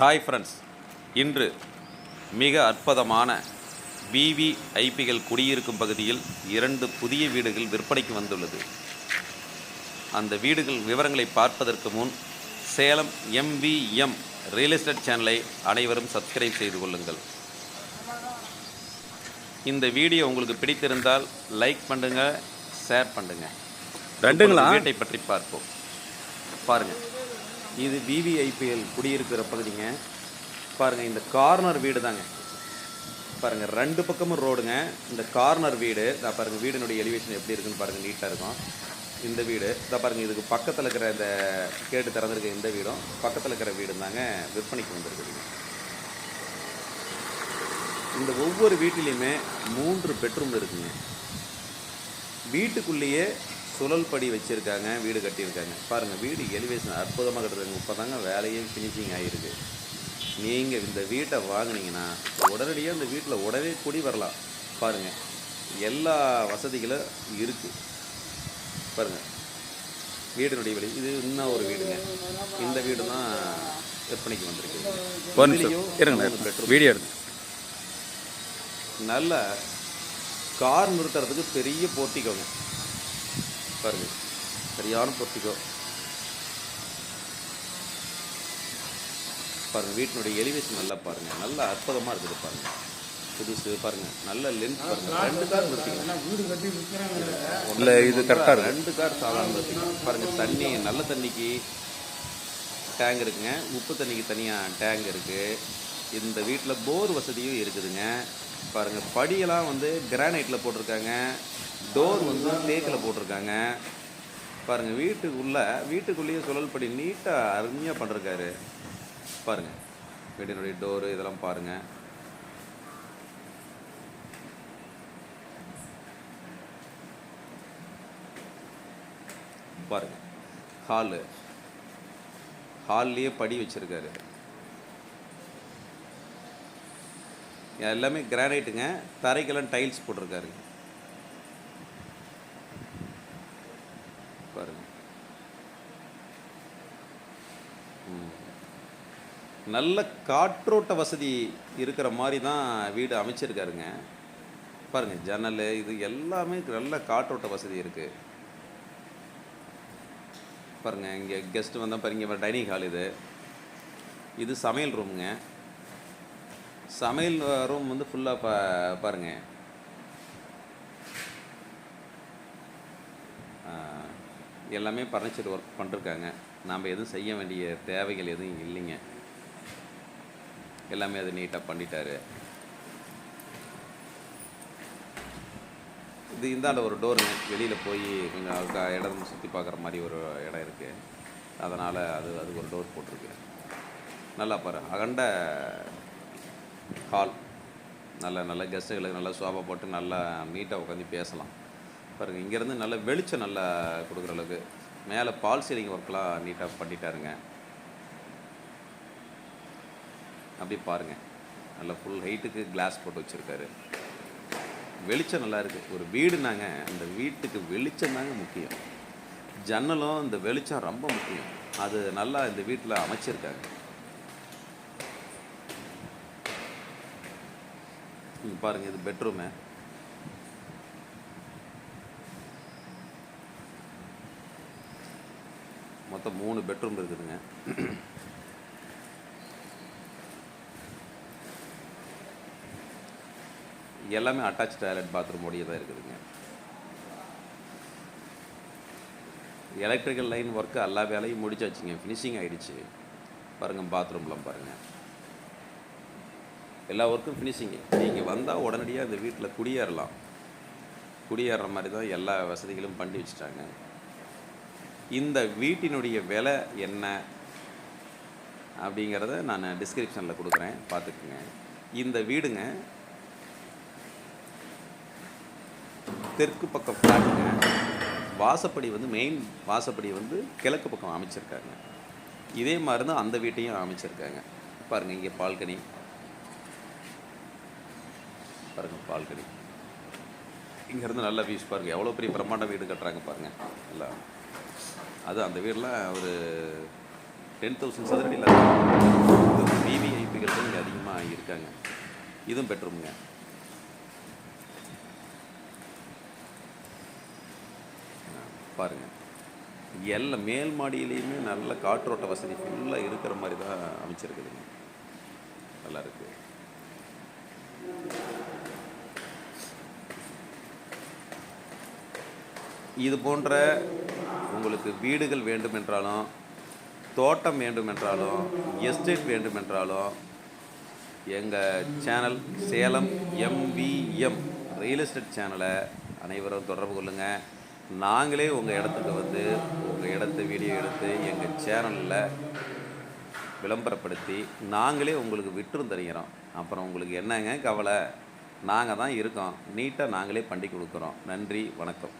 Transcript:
Hi friends இன்று மிக அற்புதமான விவி ஐபிகள் குடியிருக்கும் பகுதியில் இரண்டு புதிய வீடுகள் விற்பனைக்கு வந்துள்ளது. அந்த வீடுகள் விவரங்களை பார்ப்பதற்கு முன் சேலம் எம்விஎம் ரியல் எஸ்டேட் சேனலை அனைவரும் சப்ஸ்கிரைப் செய்து கொள்ளுங்கள். இந்த வீடியோ உங்களுக்கு பிடித்திருந்தால் லைக் பண்ணுங்க ஷேர் பண்ணுங்க. ரெண்டுங்களா? வீட்டை பற்றி பார்ப்போம். பாருங்க. இது விவிஐபிஎல் குடியிருக்கிற பகுதிங்க. பாருங்க இந்த கார்னர் வீடு தாங்க. பாருங்க ரெண்டு பக்கமும் ரோடுங்க. இந்த கார்னர் வீடு இதா பாருங்கள் வீடினுடைய எலிவேஷன் எப்படி இருக்குன்னு பாருங்கள் நீட்டாக இருக்கும். இந்த வீடு இதை பாருங்கள் இதுக்கு பக்கத்தில் இருக்கிற இந்த கேட்டு திறந்துருக்க இந்த வீடும் பக்கத்தில் இருக்கிற வீடும் தாங்க விற்பனைக்கு வந்திருக்குதுங்க. இந்த ஒவ்வொரு வீட்டிலையுமே மூன்று பெட்ரூம் இருக்குங்க. வீட்டுக்குள்ளேயே சுழல் படி வச்சுருக்காங்க வீடு கட்டியிருக்காங்க. பாருங்கள் வீடு எலிவேஷன் அற்புதமாக கட்டுறாங்க இப்போ தாங்க வேலையே ஃபினிஷிங் ஆகிருக்கு நீங்கள் இந்த வீட்டை வாங்குனீங்கன்னா உடனடியாக இந்த வீட்டில் உடனே குடி வரலாம். பாருங்கள் எல்லா வசதிகளும் இருக்குது பாருங்கள் வீடினுடைய வெளி இது இன்னும் ஒரு வீடுங்க. இந்த வீடு தான் விற்பனைக்கு வந்திருக்கு. வீடியோ நல்ல கார் நிறுத்துறதுக்கு பெரிய போர்ட்டிக்கோங்க. பாருங்க. சரியான போர்ட்டிக்கோ பாருங்க வீட்டினுடைய எலிவேஷன் நல்லா பாருங்க. நல்ல அற்புதமா இருக்குது பாருங்க. புதுசு பாருங்க. நல்ல லென்த் பாருங்க. ரெண்டு கார் நிறுத்திக்கலாம் இல்லை இது கரெக்டாக இருக்கு ரெண்டு கார் சாதாரண நிறுத்திக்கலாம் பாருங்க தண்ணி நல்ல தண்ணிக்கு டேங்க் இருக்குங்க. உப்பு தண்ணிக்கு தனியாக டேங்க் இருக்குது இந்த வீட்டில் போர் வசதியும் இருக்குதுங்க. பாருங்கள் படியெல்லாம் வந்து கிரானைட்டில் போட்டிருக்காங்க. டோர் வந்து தேக்கில் போட்டிருக்காங்க. பாருங்கள் வீட்டுக்குள்ளே வீட்டுக்குள்ளேயே சுழல் படி நீட்டாக அருமையாக பண்ணிருக்காரு பாருங்கள் வீட்டினுடைய டோரு இதெல்லாம் பாருங்கள் பாருங்கள் ஹாலு. ஹால்லேயே படி வச்சுருக்காரு. எல்லாமே கிரானைட்டுங்க தரைக்கெல்லாம் டைல்ஸ் போட்டிருக்காருங்க பாருங்க ம். நல்ல காற்றோட்ட வசதி இருக்கிற மாதிரி தான் வீடு அமைச்சிருக்காருங்க. பாருங்க ஜன்னல் இது எல்லாமே நல்ல காற்றோட்ட வசதி இருக்குது பாருங்க இங்கே கெஸ்ட்டு வந்தால் பாருங்க டைனிங் ஹால் இது. இது சமையல் ரூமுங்க சமையல் ரூம் வந்து ஃபுல்லாக பா பாருங்க. எல்லாமே பர்னிச்சர் ஒர்க் பண்ணிருக்காங்க. நாம் எதுவும் செய்ய வேண்டிய தேவைகள் எதுவும் இல்லைங்க. எல்லாமே அது நீட்டாக பண்ணிட்டாரு. இது இந்தாண்ட ஒரு டோருங்க வெளியில் போய் கொஞ்சம் அதுக்கு இடம் சுற்றி பார்க்குற மாதிரி ஒரு இடம் இருக்குது அதனால் அது அது ஒரு டோர் போட்டிருக்கு. நல்லா பாரு அகண்ட ஹால் நல்ல நல்ல கெஸ்ட்டுகளுக்கு நல்லா சோபா போட்டு நல்லா நீட்டாக உட்காந்து பேசலாம். பாருங்கள் இங்கேருந்து நல்ல வெளிச்சம் நல்லா கொடுக்குற அளவுக்கு. மேலே பால் சீலிங் ஒர்க்லாம் நீட்டாக பண்ணிட்டாருங்க. அப்படி பாருங்கள் நல்லா ஃபுல் ஹைட்டுக்கு கிளாஸ் போட்டு வச்சுருக்காரு. வெளிச்சம் நல்லா இருக்குது ஒரு வீடுனாங்க அந்த வீட்டுக்கு வெளிச்சம் தாங்க முக்கியம். ஜன்னலும் இந்த வெளிச்சம் ரொம்ப முக்கியம். அது நல்லா இந்த வீட்டில் அமைச்சிருக்காங்க. இங்க பாருங்க இது பெட்ரூமு மொத்தம் மூணு பெட்ரூம் இருக்குதுங்க. எல்லாமே அட்டாச் டாய்லெட் பாத்ரூம் தான் இருக்குதுங்க. எலக்ட்ரிக்கல் லைன் ஒர்க்கு எல்லா வேலையும் முடிச்சாச்சுங்க. ஃபினிஷிங் ஆகிடுச்சு பாருங்கள் பாத்ரூம்லாம் பாருங்கள் எல்லா ஒர்க்கும் ஃபினிஷிங்கு நீங்கள் வந்தால் உடனடியாக இந்த வீட்டில் குடியேறலாம். குடியேற மாதிரி தான் எல்லா வசதிகளும் பண்ணி வச்சுட்டாங்க. இந்த வீட்டினுடைய விலை என்ன அப்படிங்கிறத நான் டிஸ்கிரிப்ஷனில் கொடுக்குறேன். பார்த்துக்குங்க. இந்த வீடுங்க தெற்கு பக்கம் ஃப்ளாட்டுங்க வாசப்படி வந்து மெயின் வாசப்படி வந்து கிழக்கு பக்கம் அமைச்சிருக்காங்க. இதே மாதிரி தான் அந்த வீட்டையும் அமைச்சிருக்காங்க. பாருங்கள் இங்கே பால்கனி. பாருங்கள் பால்கனி. இங்கேருந்து நல்ல வியூஸ் பாருங்கள் எவ்வளோ பெரிய பிரம்மாண்ட வீடு கட்டுறாங்க பாருங்கள் நல்லா. அது அந்த வீடெலாம் ஒரு டென் தௌசண்ட் சதுரடியில் இதுவும் பெட்ரூமுங்க. பாருங்கள் எல்லாம் மேல் மாடியிலையுமே நல்ல காற்றோட்ட வசதி ஃபுல்லாக இருக்கிற மாதிரி தான் அமைச்சிருக்குதுங்க. நல்லா இருக்கு. இது போன்ற உங்களுக்கு வீடுகள் வேண்டுமென்றாலும் தோட்டம் வேண்டுமென்றாலும் எஸ்டேட் வேண்டுமென்றாலும் எங்கள் channel Salem MVM real estate சேனலை அனைவரும் தொடர்பு கொள்ளுங்கள் நாங்களே உங்கள் இடத்துக்கு வந்து உங்கள் இடத்த வீடியோ எடுத்து எங்கள் சேனலில் விளம்பரப்படுத்தி நாங்களே உங்களுக்கு விட்டுரும் தருகிறோம். அப்புறம் உங்களுக்கு என்னங்க கவலை? நாங்கள் தான் இருக்கோம். நீட்டாக நாங்களே பண்ணி கொடுக்குறோம். நன்றி வணக்கம்.